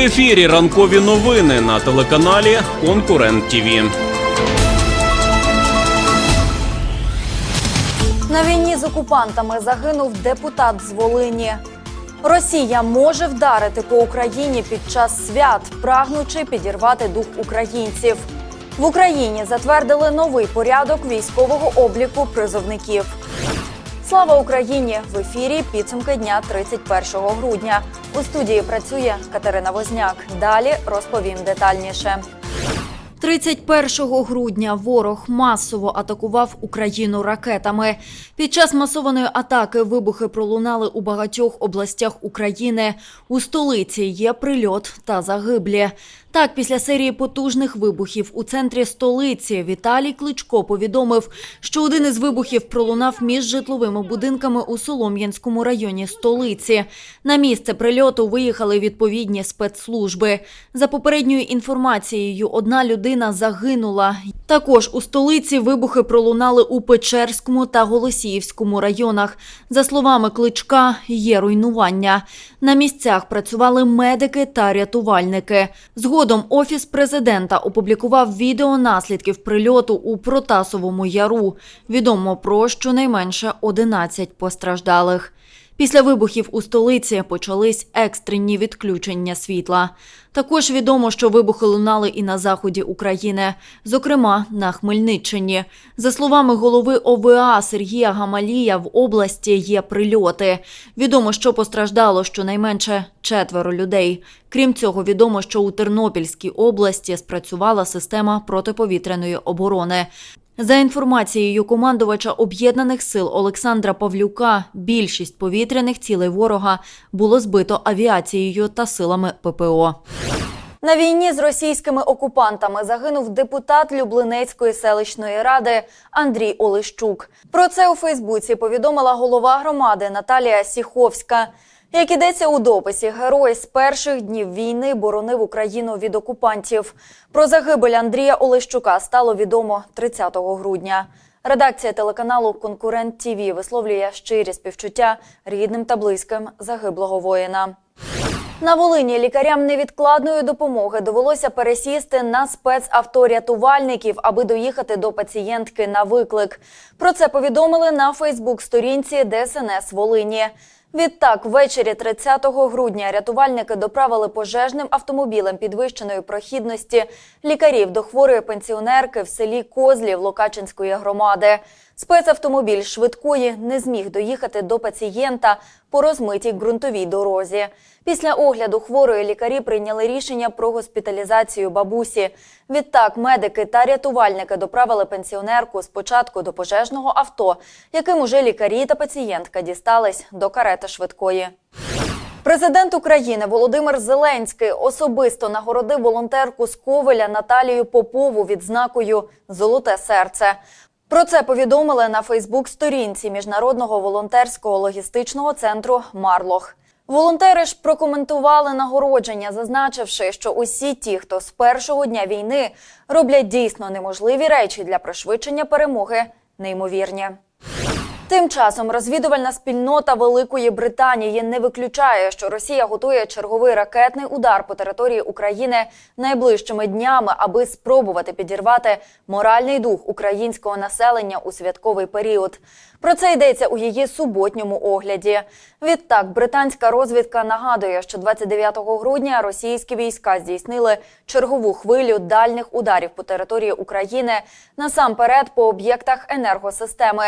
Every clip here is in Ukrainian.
ефірі ранкові новини на телеканалі Конкурент ТІВІ. На війні з окупантами загинув депутат з Волині. Росія може вдарити по Україні під час свят, прагнучи підірвати дух українців. В Україні затвердили новий порядок військового обліку призовників. Слава Україні! В ефірі підсумки дня 31 грудня. У студії працює Катерина Возняк. Далі розповім детальніше. 31 грудня ворог масово атакував Україну ракетами. Під час масованої атаки вибухи пролунали у багатьох областях України. У столиці є прильот та загиблі. Так, після серії потужних вибухів у центрі столиці Віталій Кличко повідомив, що один із вибухів пролунав між житловими будинками у Солом'янському районі столиці. На місце прильоту виїхали відповідні спецслужби. За попередньою інформацією, одна людина загинула. Також у столиці вибухи пролунали у Печерському та Голосіївському районах. За словами Кличка, є руйнування. На місцях працювали медики та рятувальники. Згодом офіс президента опублікував відео наслідків прильоту у Протасовому яру. Відомо про щонайменше 11 постраждалих. Після вибухів у столиці почались екстрені відключення світла. Також відомо, що вибухи лунали і на заході України, зокрема на Хмельниччині. За словами голови ОВА Сергія Гамалія, в області є прильоти. Відомо, що постраждало щонайменше четверо людей. Крім цього, відомо, що у Тернопільській області спрацювала система протиповітряної оборони. За інформацією командувача об'єднаних сил Олександра Павлюка, більшість повітряних цілей ворога було збито авіацією та силами ППО. На війні з російськими окупантами загинув депутат Люблинецької селищної ради Андрій Олещук. Про це у Фейсбуці повідомила голова громади Наталія Сіховська. Як ідеться у дописі, герой з перших днів війни боронив Україну від окупантів. Про загибель Андрія Олещука стало відомо 30 грудня. Редакція телеканалу Конкурент ТІВІ висловлює щирі співчуття рідним та близьким загиблого воїна. На Волині лікарям невідкладної допомоги довелося пересісти на спецавторятувальників, аби доїхати до пацієнтки на виклик. Про це повідомили на Фейсбук-сторінці ДСНС Волині. Відтак, ввечері 30 грудня рятувальники доправили пожежним автомобілем підвищеної прохідності лікарів до хворої пенсіонерки в селі Козлів Локачинської громади. Спецавтомобіль швидкої не зміг доїхати до пацієнта по розмитій ґрунтовій дорозі. Після огляду хворої лікарі прийняли рішення про госпіталізацію бабусі. Відтак медики та рятувальники доправили пенсіонерку спочатку до пожежного авто, яким уже лікарі та пацієнтка дістались до карети швидкої. Президент України Володимир Зеленський особисто нагородив волонтерку з Ковеля Наталію Попову відзнакою Золоте серце. Про це повідомили на Фейсбук-сторінці міжнародного волонтерського логістичного центру Марлох. Волонтери ж прокоментували нагородження, зазначивши, що усі ті, хто з першого дня війни роблять дійсно неможливі речі для пришвидшення перемоги, неймовірні. Тим часом розвідувальна спільнота Великої Британії не виключає, що Росія готує черговий ракетний удар по території України найближчими днями, аби спробувати підірвати моральний дух українського населення у святковий період. Про це йдеться у її суботньому огляді. Відтак, британська розвідка нагадує, що 29 грудня російські війська здійснили чергову хвилю дальних ударів по території України насамперед по об'єктах енергосистеми.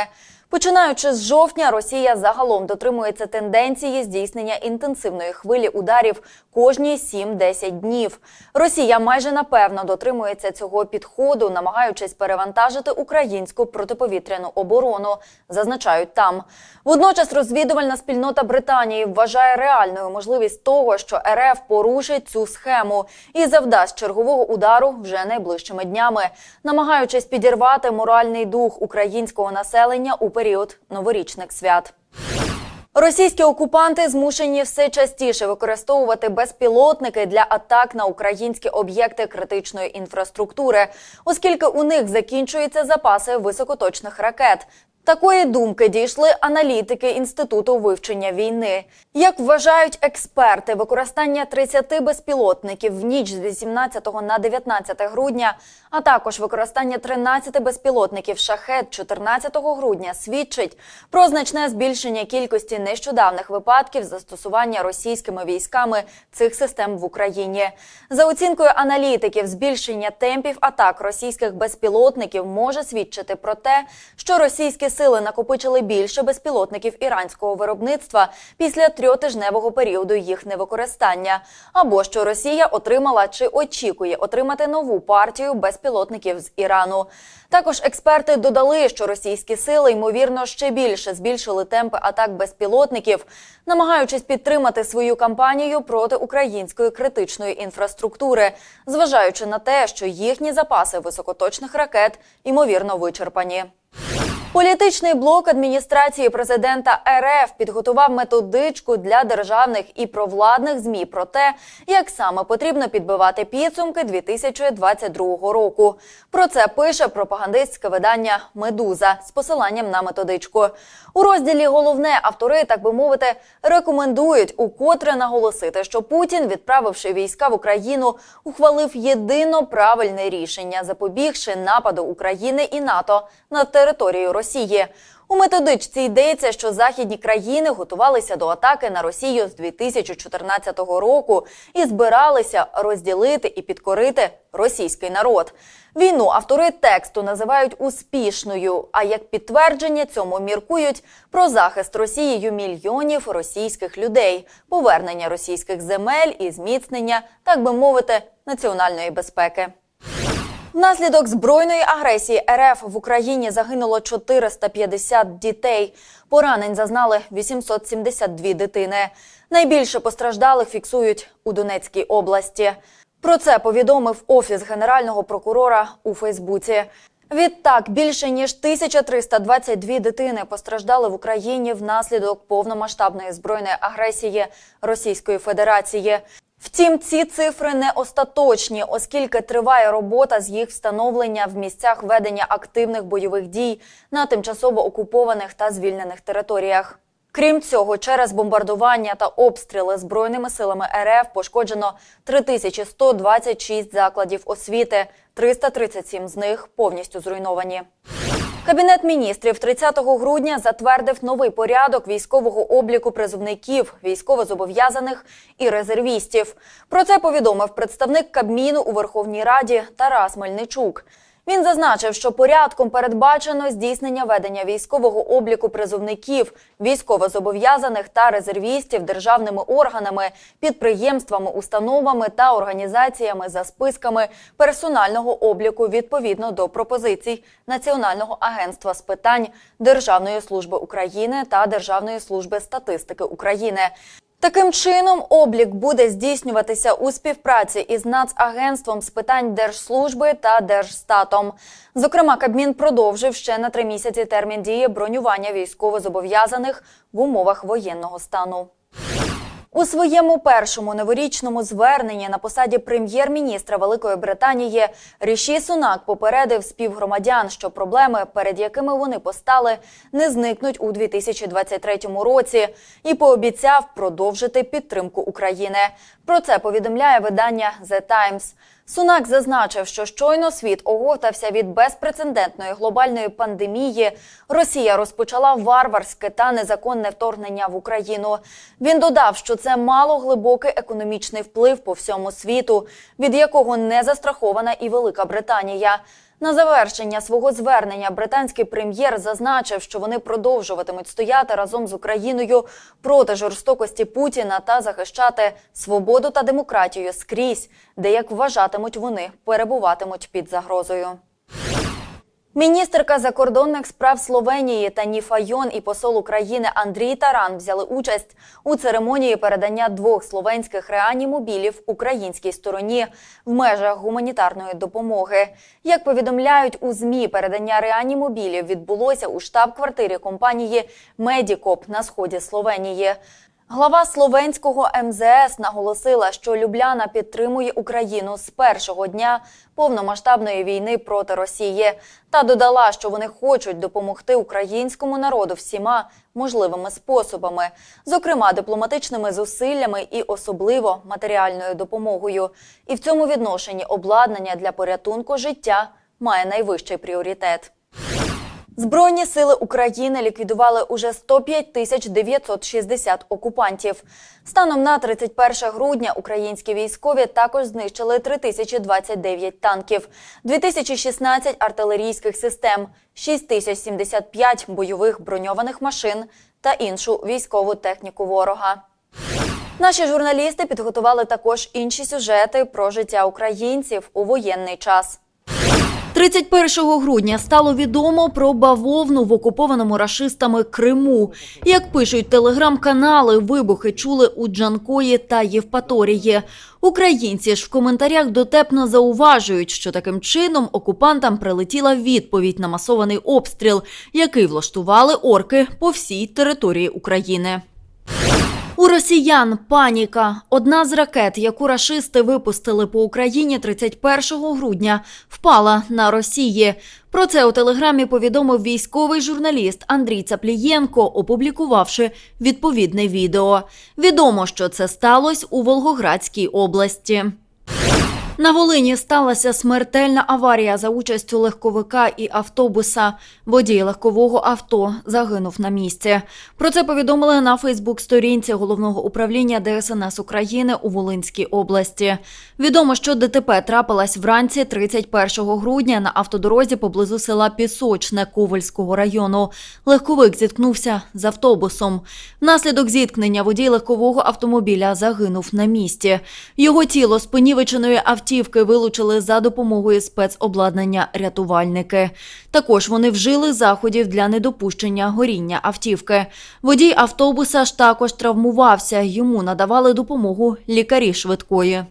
Починаючи з жовтня, Росія загалом дотримується тенденції здійснення інтенсивної хвилі ударів кожні 7-10 днів. Росія майже напевно дотримується цього підходу, намагаючись перевантажити українську протиповітряну оборону, зазначають там. Водночас розвідувальна спільнота Британії вважає реальною можливість того, що РФ порушить цю схему і завдасть чергового удару вже найближчими днями, намагаючись підірвати моральний дух українського населення у період новорічних свят. Російські окупанти змушені все частіше використовувати безпілотники для атак на українські об'єкти критичної інфраструктури, оскільки у них закінчуються запаси високоточних ракет. Такої думки дійшли аналітики Інституту вивчення війни. Як вважають експерти, використання 30 безпілотників в ніч з 18 на 19 грудня, а також використання 13 безпілотників шахет 14 грудня свідчить про значне збільшення кількості нещодавних випадків застосування російськими військами цих систем в Україні. За оцінкою аналітиків, збільшення темпів атак російських безпілотників може свідчити про те, що російські сили накопичили більше безпілотників іранського виробництва після трьотижневого періоду їх невикористання, або що Росія отримала чи очікує отримати нову партію безпілотників з Ірану. Також експерти додали, що російські сили ймовірно ще більше збільшили темпи атак безпілотників, намагаючись підтримати свою кампанію проти української критичної інфраструктури, зважаючи на те, що їхні запаси високоточних ракет ймовірно вичерпані. Політичний блок адміністрації президента РФ підготував методичку для державних і провладних змі про те, як саме потрібно підбивати підсумки 2022 року. Про це пише пропагандистське видання Медуза з посиланням на методичку. У розділі головне автори, так би мовити, рекомендують укотре наголосити, що Путін, відправивши війська в Україну, ухвалив єдино правильне рішення, запобігши нападу України і НАТО на територію Росії. У методичці йдеться, що західні країни готувалися до атаки на Росію з 2014 року і збиралися розділити і підкорити російський народ. Війну автори тексту називають успішною. А як підтвердження цьому міркують про захист Росією мільйонів російських людей, повернення російських земель і зміцнення, так би мовити, національної безпеки. Внаслідок збройної агресії РФ в Україні загинуло 450 дітей. Поранень зазнали 872 дитини. Найбільше постраждалих фіксують у Донецькій області. Про це повідомив офіс генерального прокурора у Фейсбуці. Відтак більше ніж 1322 дитини постраждали в Україні внаслідок повномасштабної збройної агресії Російської Федерації. Втім, ці цифри не остаточні, оскільки триває робота з їх встановлення в місцях ведення активних бойових дій на тимчасово окупованих та звільнених територіях. Крім цього, через бомбардування та обстріли збройними силами РФ пошкоджено 3126 закладів освіти, 337 з них повністю зруйновані. Кабінет міністрів 30 грудня затвердив новий порядок військового обліку призовників, військовозобов'язаних і резервістів. Про це повідомив представник Кабміну у Верховній Раді Тарас Мельничук. Він зазначив, що порядком передбачено здійснення ведення військового обліку призовників, військовозобов'язаних та резервістів державними органами, підприємствами, установами та організаціями за списками персонального обліку відповідно до пропозицій Національного агентства з питань Державної служби України та Державної служби статистики України. Таким чином, облік буде здійснюватися у співпраці із Нацагентством з питань держслужби та Держстатом. Зокрема, Кабмін продовжив ще на три місяці термін дії бронювання військовозобов'язаних в умовах воєнного стану. У своєму першому новорічному зверненні на посаді прем'єр-міністра Великої Британії Ріші Сунак попередив співгромадян, що проблеми, перед якими вони постали, не зникнуть у 2023 році, і пообіцяв продовжити підтримку України. Про це повідомляє видання The Times. Сунак зазначив, що щойно світ оговтався від безпрецедентної глобальної пандемії. Росія розпочала варварське та незаконне вторгнення в Україну. Він додав, що це мало глибокий економічний вплив по всьому світу, від якого не застрахована і Велика Британія. На завершення свого звернення британський прем'єр зазначив, що вони продовжуватимуть стояти разом з Україною проти жорстокості Путіна та захищати свободу та демократію скрізь, де як вважатимуть вони перебуватимуть під загрозою. Міністерка закордонних справ Словенії Тані Файон і посол України Андрій Таран взяли участь у церемонії передання двох словенських реанімобілів українській стороні в межах гуманітарної допомоги. Як повідомляють у змі, передання реанімобілів відбулося у штаб-квартирі компанії Медікоп на сході Словенії. Глава словенського МЗС наголосила, що Любляна підтримує Україну з першого дня повномасштабної війни проти Росії, та додала, що вони хочуть допомогти українському народу всіма можливими способами, зокрема дипломатичними зусиллями і особливо матеріальною допомогою. І в цьому відношенні обладнання для порятунку життя має найвищий пріоритет. Збройні сили України ліквідували уже 105 тисяч 960 окупантів. Станом на 31 грудня українські військові також знищили 3029 танків, 2016 артилерійських систем, 6075 бойових броньованих машин та іншу військову техніку ворога. Наші журналісти підготували також інші сюжети про життя українців у воєнний час. 31 грудня стало відомо про бавовну в окупованому рашистами Криму. Як пишуть телеграм-канали, вибухи чули у Джанкої та Євпаторії. Українці ж в коментарях дотепно зауважують, що таким чином окупантам прилетіла відповідь на масований обстріл, який влаштували орки по всій території України. У росіян паніка. Одна з ракет, яку рашисти випустили по Україні 31 грудня, впала на Росії. Про це у телеграмі повідомив військовий журналіст Андрій Цаплієнко, опублікувавши відповідне відео. Відомо, що це сталося у Волгоградській області. На Волині сталася смертельна аварія за участю легковика і автобуса. Водій легкового авто загинув на місці. Про це повідомили на Фейсбук-сторінці головного управління ДСНС України у Волинській області. Відомо, що ДТП трапилась вранці 31 грудня на автодорозі поблизу села Пісочне Ковальського району. Легковик зіткнувся з автобусом. Внаслідок зіткнення водій легкового автомобіля загинув на місці. Його тіло з понівеченої автівки вилучили за допомогою спецобладнання рятувальники. Також вони вжили заходів для недопущення горіння автівки. Водій автобуса ж також травмувався. Йому надавали допомогу лікарі швидкої.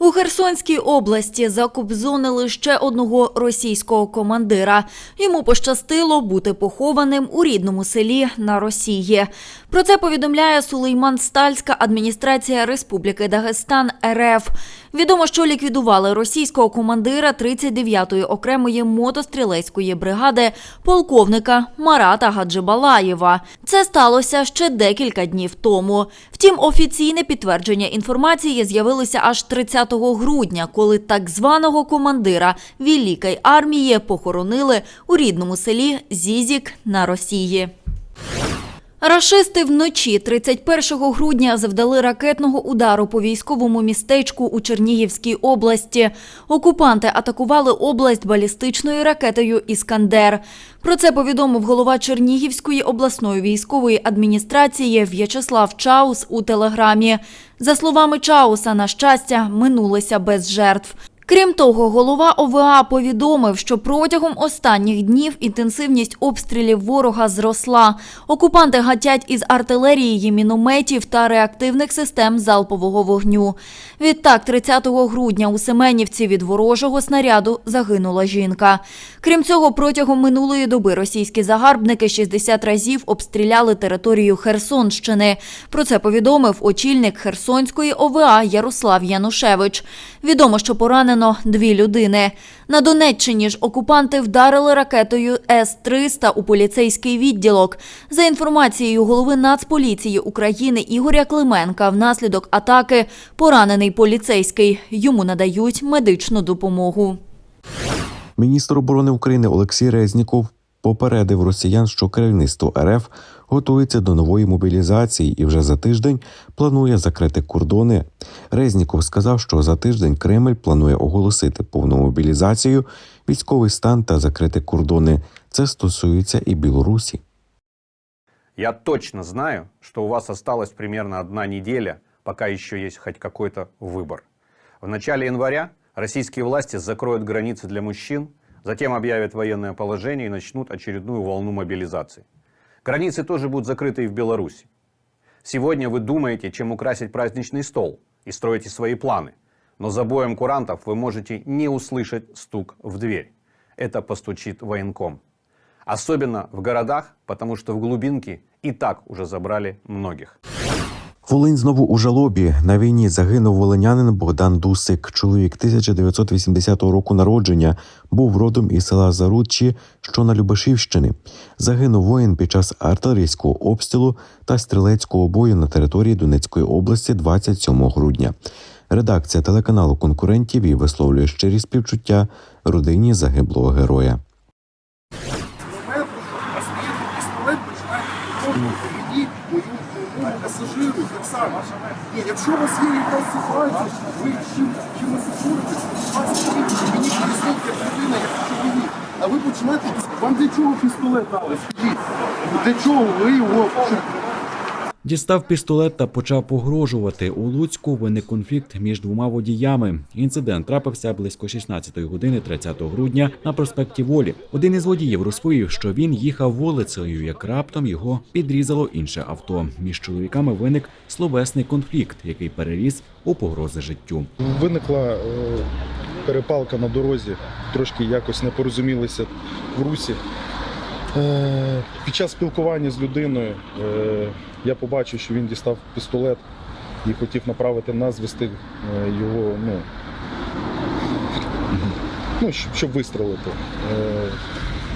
У Херсонській області закобзонили ще одного російського командира. Йому пощастило бути похованим у рідному селі на Росії. Про це повідомляє Сулейман-Стальська адміністрація Республіки Дагестан РФ. Відомо, що ліквідували російського командира 39-ї окремої мотострілецької бригади полковника Марата Гаджибалаєва. Це сталося ще декілька днів тому. Втім, офіційне підтвердження інформації з'явилося аж 30 грудня, коли так званого командира Великої армії похоронили у рідному селі Зізік на Росії. Рашисти вночі 31 грудня завдали ракетного удару по військовому містечку у Чернігівській області. Окупанти атакували область балістичною ракетою Іскандер. Про це повідомив голова Чернігівської обласної військової адміністрації В'ячеслав Чаус у телеграмі. За словами Чауса, на щастя, минулося без жертв. Крім того, голова ОВА повідомив, що протягом останніх днів інтенсивність обстрілів ворога зросла. Окупанти гатять із артилерії, мінометів та реактивних систем залпового вогню. Відтак, 30 грудня у Семенівці від ворожого снаряду загинула жінка. Крім цього, протягом минулої доби російські загарбники 60 разів обстріляли територію Херсонщини. Про це повідомив очільник Херсонської ОВА Ярослав Янушевич. Відомо, що поранено дві людини. На Донеччині ж окупанти вдарили ракетою С-300 у поліцейський відділок. За інформацією голови Нацполіції України Ігоря Клименка, внаслідок атаки поранений поліцейський. Йому надають медичну допомогу. Міністр оборони України Олексій Резніков попередив росіян, що керівництво РФ готується до нової мобілізації і вже за тиждень планує закрити кордони. Резніков сказав, що за тиждень Кремль планує оголосити повну мобілізацію, військовий стан та закрити кордони. Це стосується і Білорусі. Я точно знаю, что у вас осталась примерно одна неделя, пока еще есть хоть какой-то выбор. В начале января российские власти закроют границы для мужчин, затем объявят военное положение и начнут очередную волну мобилизации. Границы тоже будут закрыты и в Беларуси. Сегодня вы думаете, чем украсить праздничный стол и строите свои планы. Но за боем курантов вы можете не услышать стук в дверь. Это постучит военком. Особенно в городах, потому что в глубинке и так уже забрали многих. Волинь знову у жалобі. На війні загинув волинянин Богдан Дусик. Чоловік 1980 року народження був родом із села Зарудчі, що на Любашівщини. Загинув воїн під час артилерійського обстрілу та стрілецького бою на території Донецької області 27 грудня. Редакція телеканалу конкурентів і висловлює щирі співчуття родині загиблого героя. Ні, якщо у вас є якась ситуація, ви чим, чимось обуритесь, вас потрібно, мені поясніть, як людина, як чоловік. А ви починаєте, вам для чого пістолет дали? Скажіть, для чого ви його? Дістав пістолет та почав погрожувати. У Луцьку виник конфлікт між двома водіями. Інцидент трапився близько 16 години 30 грудня на проспекті Волі. Один із водіїв розповів, що він їхав вулицею, як раптом його підрізало інше авто. Між чоловіками виник словесний конфлікт, який переріс у погрози життю. Виникла е, перепалка на дорозі, трошки якось не порозумілися в русі. Е, Під час спілкування з людиною е, я побачив, що він дістав пістолет і хотів направити нас, звести е, його, ну, ну, щоб- вистрелити. Е,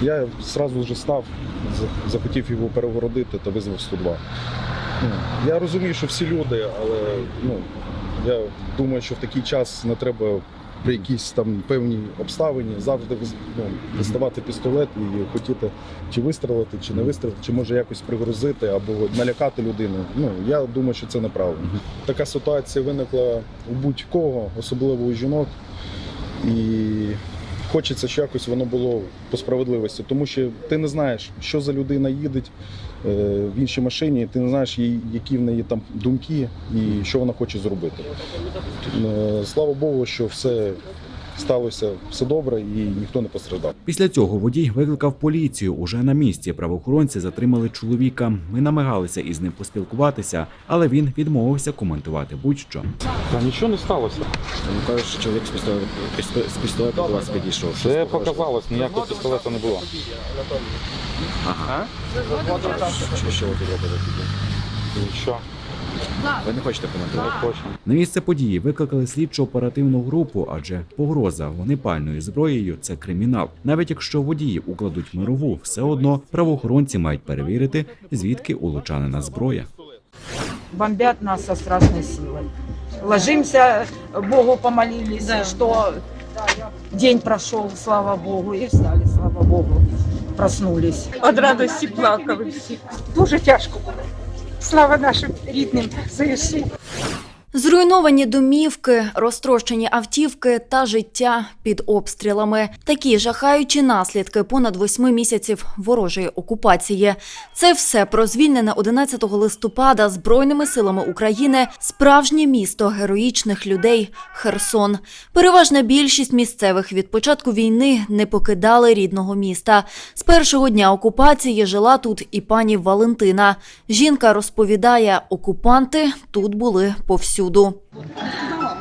Я зразу вже став, захотів його перегородити та визвав 102. Ну, Я розумію, що всі люди, але ну, я думаю, що в такий час не треба при якійсь там певній обставині завжди ну, доставати пістолет і хотіти чи вистрелити, чи не вистрелити, чи може якось пригрозити або налякати людину. Ну я думаю, що це неправильно. Така ситуація виникла у будь-кого, особливо у жінок. І хочеться, щоб якось воно було по справедливості, тому що ти не знаєш, що за людина їде е, в іншій машині, ти не знаєш, які в неї там думки і що вона хоче зробити. Е, Слава Богу, що все сталося все добре і ніхто не постраждав. Після цього водій викликав поліцію. Уже на місці правоохоронці затримали чоловіка. Ми намагалися із ним поспілкуватися, але він відмовився коментувати будь-що. Та нічого не сталося. Ну, кажуть, що чоловік з пістолетом, з до вас підійшов. Це показалось, ніякого пістолета не було. Ага. Що, що ви тут робите тоді? Нічого, Ви не хочете не коментувати? хочу. На місце події викликали слідчо оперативну групу, адже погроза вогнепальною зброєю це кримінал. Навіть якщо водії укладуть мирову, все одно правоохоронці мають перевірити, звідки у лучанина зброя. бомбят нас со страшной силой. Ложимся, Богу помолились, что день прошел, слава Богу, и встали, слава Богу, проснулись. Од радості плакали всі. Дуже тяжко було. Слава нашим рідним ЗСУ. Зруйновані домівки, розтрощені автівки та життя під обстрілами. Такі жахаючі наслідки понад восьми місяців ворожої окупації. Це все про звільнене 11 листопада Збройними силами України справжнє місто героїчних людей Херсон. Переважна більшість місцевих від початку війни не покидали рідного міста. З першого дня окупації жила тут і пані Валентина. Жінка розповідає, окупанти тут були повсюду.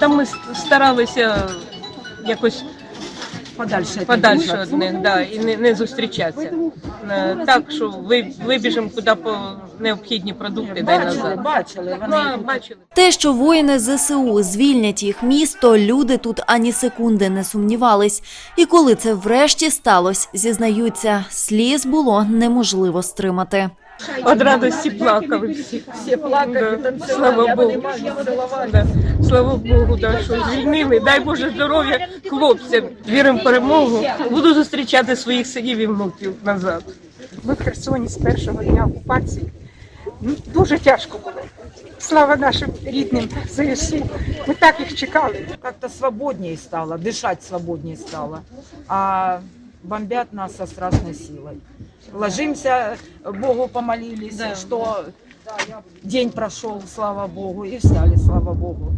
Там ми старалися якось Подальше. подальше від них, да, і не, не зустрічатися. Е, Так, що ви, вибіжемо куди по необхідні продукти, дай Бачили, назад. бачили. Ну, Вони бачили. Те, що воїни ЗСУ звільнять їх місто, люди тут ані секунди не сумнівались. І коли це врешті сталося, зізнаються, сліз було неможливо стримати. Од радості плакали всі. всі плакали, Да, танцювали, Слава Богу. Да. Слава Богу, да, що звільнили. Дай Боже здоров'я хлопцям. Віримо в перемогу. Буду зустрічати своїх синів і внуків назад. Ми в Херсоні з першого дня окупації. Ну, Дуже тяжко було. Слава нашим рідним ЗСУ. Ми так їх чекали. Как-то свободнее стало, дышать свободнее стало. А бомбят нас со страшной силой. Ложимся, Богу помолились, что день прошел, слава Богу, и встали, слава Богу,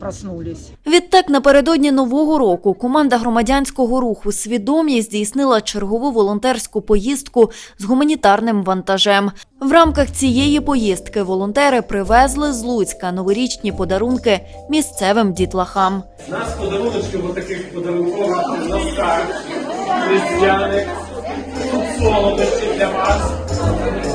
проснулись. Відтак, напередодні нового року команда громадянського руху свідомість здійснила чергову волонтерську поїздку з гуманітарним вантажем. В рамках цієї поїздки волонтери привезли з Луцька новорічні подарунки місцевим дітлахам. нас подаруночків отаких подарункових носках, різдвяних, тут солодощі для вас.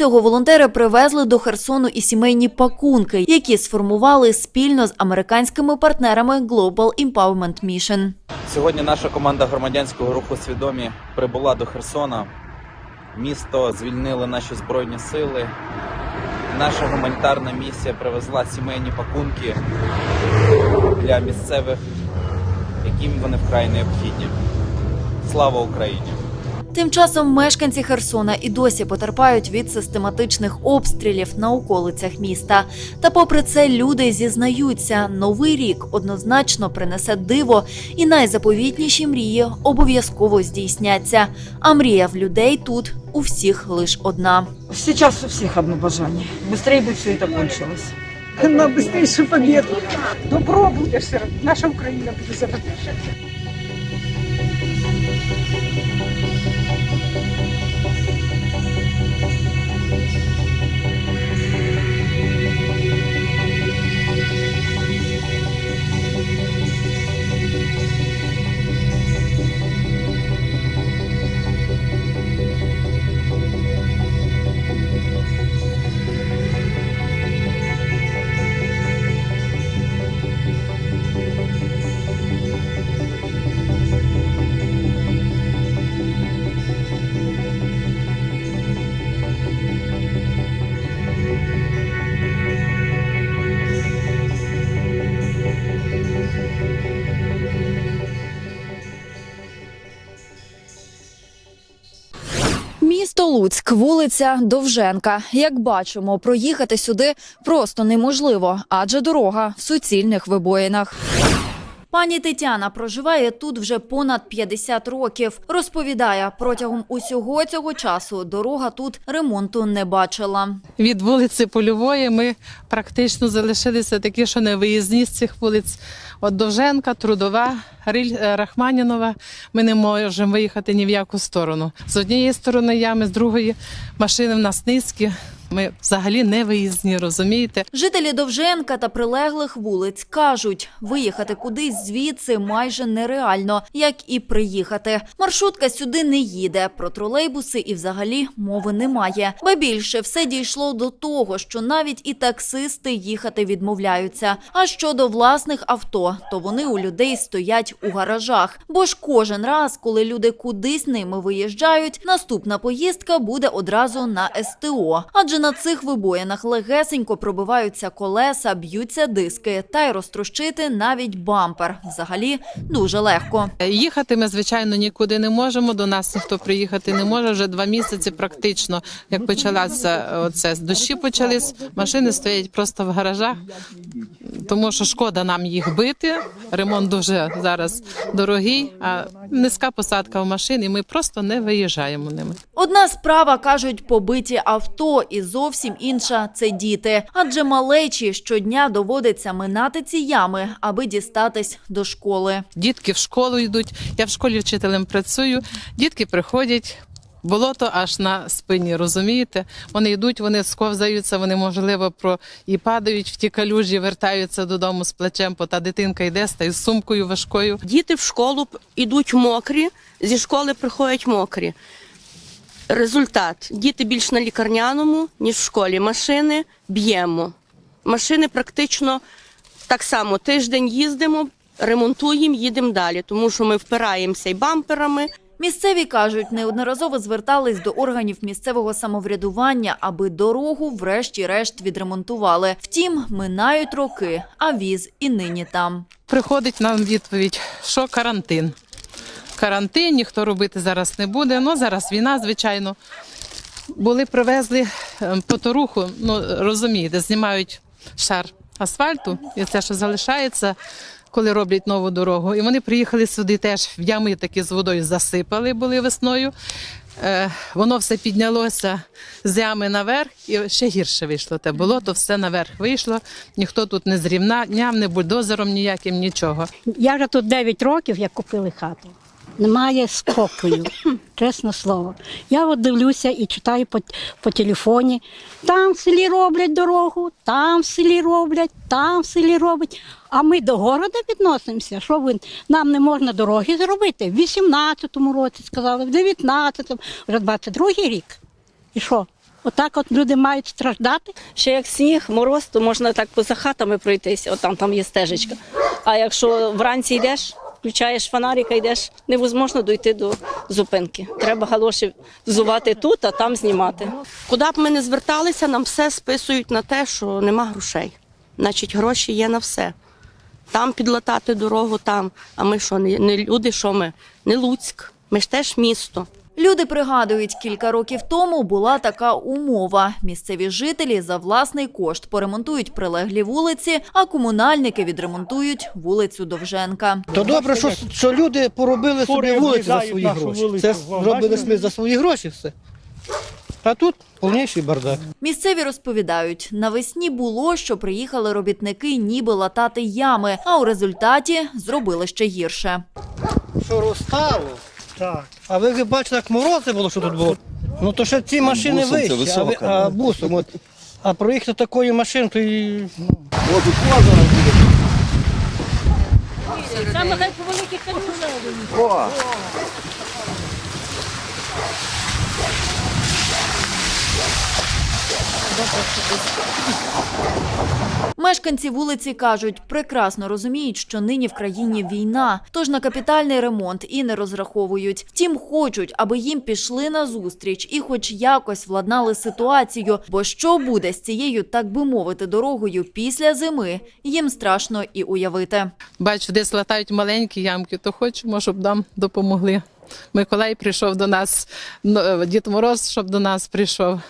Цього, волонтери привезли до Херсону і сімейні пакунки, які сформували спільно з американськими партнерами Global Empowerment Mission. Сьогодні наша команда громадянського руху свідомі прибула до Херсона. Місто звільнили наші збройні сили. Наша гуманітарна місія привезла сімейні пакунки для місцевих, яким вони вкрай необхідні. Слава Україні! Тим часом мешканці Херсона і досі потерпають від систематичних обстрілів на околицях міста. Та попри це люди зізнаються, новий рік однозначно принесе диво, і найзаповітніші мрії обов'язково здійсняться. А мрія в людей тут у всіх лиш одна. Сейчас у всех одно бажання. Быстрее бы все это кончилось. На быстрейшую победу. Добро буде все. Наша Україна буде завжди. Луцьк, вулиця Довженка. Як бачимо, проїхати сюди просто неможливо, адже дорога в суцільних вибоїнах. Пані Тетяна проживає тут вже понад 50 років. Розповідає, протягом усього цього часу дорога тут ремонту не бачила. Від вулиці Польової ми практично залишилися такі, що не виїзні з цих вулиць. От Довженка, Трудова, Риль, е, Рахманінова. Ми не можемо виїхати ні в яку сторону. З однієї сторони ями, з другої машини в нас низькі. Ми взагалі не виїзні, розумієте? Жителі Довженка та прилеглих вулиць кажуть, виїхати кудись звідси майже нереально, як і приїхати. Маршрутка сюди не їде. Про тролейбуси і взагалі мови немає. Ба більше все дійшло до того, що навіть і таксисти їхати відмовляються. А щодо власних авто, то вони у людей стоять у гаражах. Бо ж кожен раз, коли люди кудись ними виїжджають, наступна поїздка буде одразу на СТО. Адже на цих вибоїнах легесенько пробиваються колеса, б'ються диски, та й розтрощити навіть бампер. Взагалі дуже легко. Їхати ми, звичайно, нікуди не можемо. До нас ніхто приїхати не може. Вже два місяці практично, як почалася оце з дощі почались, машини стоять просто в гаражах, тому що шкода нам їх бити. Ремонт дуже зараз дорогий, а низька посадка в машин, і ми просто не виїжджаємо ними. Одна справа кажуть побиті авто, і зовсім інша це діти. Адже малечі щодня доводиться минати ці ями, аби дістатись до школи. Дітки в школу йдуть. Я в школі вчителем працюю. Дітки приходять. Болото аж на спині, розумієте? Вони йдуть, вони сковзаються, вони можливо про і падають в ті калюжі, вертаються додому з плечем, бо та дитинка йде стає з сумкою важкою. Діти в школу йдуть мокрі, зі школи приходять мокрі. Результат: діти більш на лікарняному, ніж в школі. Машини б'ємо. Машини практично так само тиждень їздимо, ремонтуємо, їдемо далі, тому що ми впираємося й бамперами. Місцеві кажуть, неодноразово звертались до органів місцевого самоврядування, аби дорогу врешті-решт відремонтували. Втім, минають роки, а віз і нині там. Приходить нам відповідь, що карантин. Карантин, ніхто робити зараз не буде. Ну зараз війна, звичайно. Були привезли е, поторуху, ну розумієте, знімають шар асфальту, і це, що залишається, коли роблять нову дорогу. І вони приїхали сюди теж в ями такі з водою засипали були весною. Е, воно все піднялося з ями наверх, і ще гірше вийшло те болото, все наверх вийшло. Ніхто тут не зрівняв, не бульдозером ніяким, нічого. Я вже тут 9 років, як купили хату. Немає спокою, чесне слово. Я от дивлюся і читаю по, по телефоні. Там в селі роблять дорогу, там в селі роблять, там в селі роблять. А ми до города відносимося. Що ви нам не можна дороги зробити? В 18-му році сказали, в 19-му, вже 22-й рік. І що? Отак от люди мають страждати. Ще як сніг, мороз, то можна так поза хатами пройтися, от там, там є стежечка. А якщо вранці йдеш, включаєш фонарика, йдеш, невозможно дойти до зупинки. Треба галоші взувати тут, а там знімати. Куди б ми не зверталися, нам все списують на те, що нема грошей. Значить, гроші є на все. Там підлатати дорогу, там. А ми що, не люди, що ми? Не Луцьк. Ми ж теж місто. Люди пригадують, кілька років тому була така умова: місцеві жителі за власний кошт поремонтують прилеглі вулиці, а комунальники відремонтують вулицю Довженка. То добре, що, що люди поробили собі вулиці за свої гроші. Це зробили ми за свої гроші все. А тут повніший бардак. Місцеві розповідають, навесні було, що приїхали робітники ніби латати ями, а у результаті зробили ще гірше. Що розстало? Так. А ви ви бачите, як морози було, що тут було? Ну то ще ці машини Бусом це вищі, а, ви, високо, а да. бусом. От. А проїхати такою машиною, то і. Ну. От у зараз буде. Саме хай по великих калюжах. О! Мешканці вулиці кажуть, прекрасно розуміють, що нині в країні війна, тож на капітальний ремонт і не розраховують. Втім, хочуть, аби їм пішли на зустріч і, хоч якось, владнали ситуацію. Бо що буде з цією, так би мовити, дорогою після зими, їм страшно і уявити. Бачу, десь латають маленькі ямки, то хочемо, щоб нам допомогли. Миколай прийшов до нас, Дід Мороз, щоб до нас прийшов.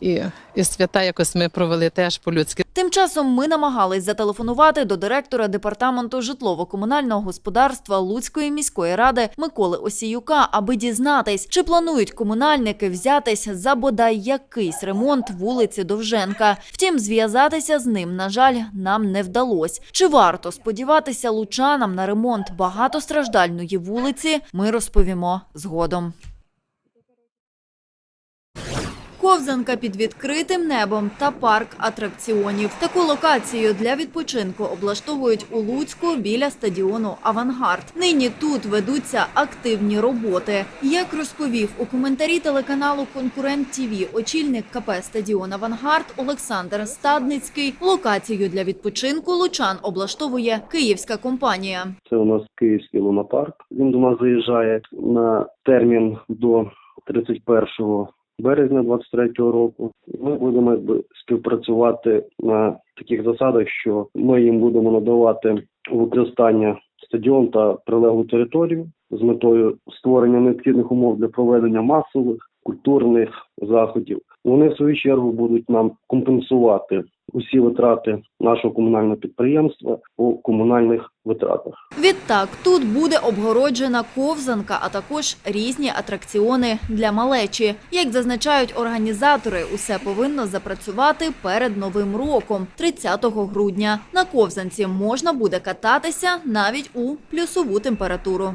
І, і свята якось ми провели теж по-людськи. Тим часом ми намагались зателефонувати до директора департаменту житлово-комунального господарства Луцької міської ради Миколи Осіюка, аби дізнатись, чи планують комунальники взятись за бодай якийсь ремонт вулиці Довженка. Втім, зв'язатися з ним, на жаль, нам не вдалось. Чи варто сподіватися лучанам на ремонт багатостраждальної вулиці? Ми розповімо згодом. Ковзанка під відкритим небом та парк атракціонів. Таку локацію для відпочинку облаштовують у Луцьку біля стадіону Авангард. Нині тут ведуться активні роботи. Як розповів у коментарі телеканалу Конкурент ТІВІ очільник КП стадіон Авангард Олександр Стадницький, локацію для відпочинку лучан облаштовує київська компанія. Це у нас Київський лунопарк. Він до нас заїжджає на термін до 31 березня 23-го року. Ми будемо співпрацювати на таких засадах, що ми їм будемо надавати використання стадіон та прилеглу територію з метою створення необхідних умов для проведення масових культурних заходів. Вони в свою чергу будуть нам компенсувати усі витрати нашого комунального підприємства по комунальних витратах. Відтак тут буде обгороджена ковзанка, а також різні атракціони для малечі. Як зазначають організатори, усе повинно запрацювати перед новим роком, 30 грудня. На ковзанці можна буде кататися навіть у плюсову температуру.